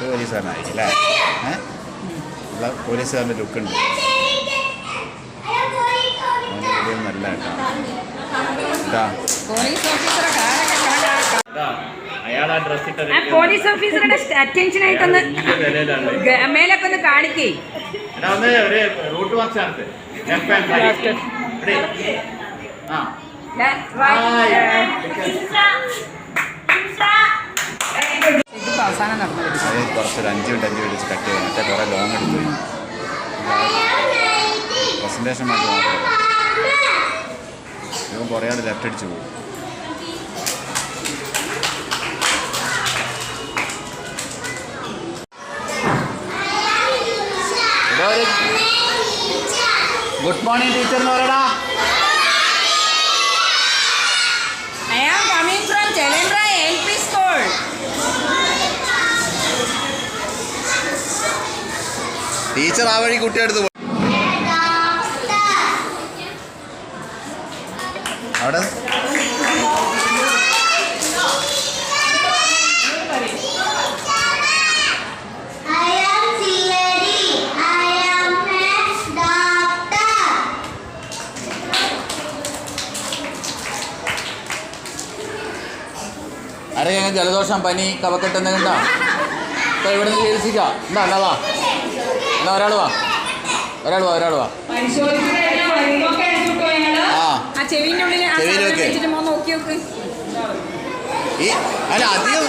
പോലീസുകാരനായിരിക്കും അല്ലേ? ഉള്ള പോലീസുകാരന്റെ ലുക്കുണ്ട്. നല്ല കേട്ടോ. ആ പോലീസ് ഓഫീസറുടെ അറ്റൻഷൻ ആയിട്ടൊന്ന് മേലൊക്കെ ഒന്ന് കാണിക്കേ അവസാനം നടന്നത്. അത് കുറച്ചൊരു അഞ്ച് മിനിറ്റ് അഞ്ച് മിനിറ്റ് കട്ട് ചെയ്തു. മറ്റേ കുറേ ലോങ് എടുത്തു പോയി. പ്രസന്റേഷൻ മാത്രം ഇവൻ കുറേ ആൾ ലെഫ്റ്റ് അടിച്ചു പോകും ഗുഡ് മോർണിംഗ് ടീച്ചർ എന്ന് പറയടാ School. ടീച്ചർ ആ വഴി കുട്ടിയെടുത്ത് അവിടെ ആരെങ്കിലും ജലദോഷം പനി കവക്കെട്ട് എന്തെങ്കിലും ഉണ്ടോ? ഇപ്പൊ ഇവിടെ നിന്ന് ചികിത്സിക്കാം. എന്താ എന്നാ വാ. എന്നാ ഒരാൾ വാ. ഒരാൾ വാ ഒരാൾ വാ. ആ. ചെവിയിൽ വെക്ക്. ഈ അല്ല അധികം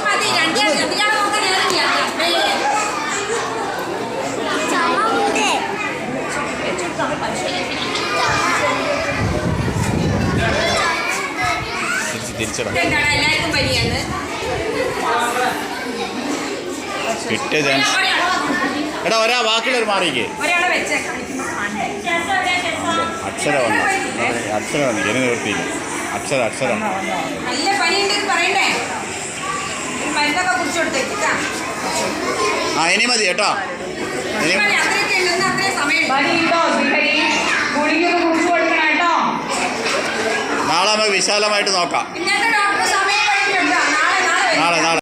തിരിച്ച് തിരിച്ചിടാം. കിട്ടിയ ചാൻസ് എടാ ഒരാ വാക്കിലൊരു കാണണ്ടേ? അക്ഷര വന്നു. അക്ഷര വന്നു. ജന നിവൃത്തിയില്ല അക്ഷര അക്ഷരം. നല്ല പനിയുണ്ട് പറയണ്ടേ? ആ ഇനി മതി കേട്ടോ. നമുക്ക് വിശാലമായിട്ട് നോക്കാം. നാളെ നാളെ വരും. നാളെ നാളെ.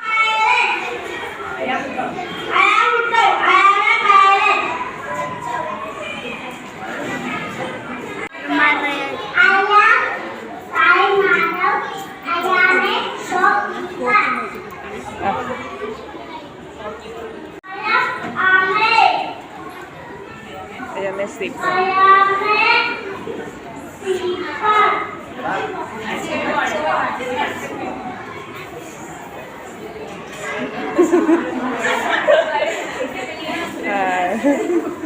है।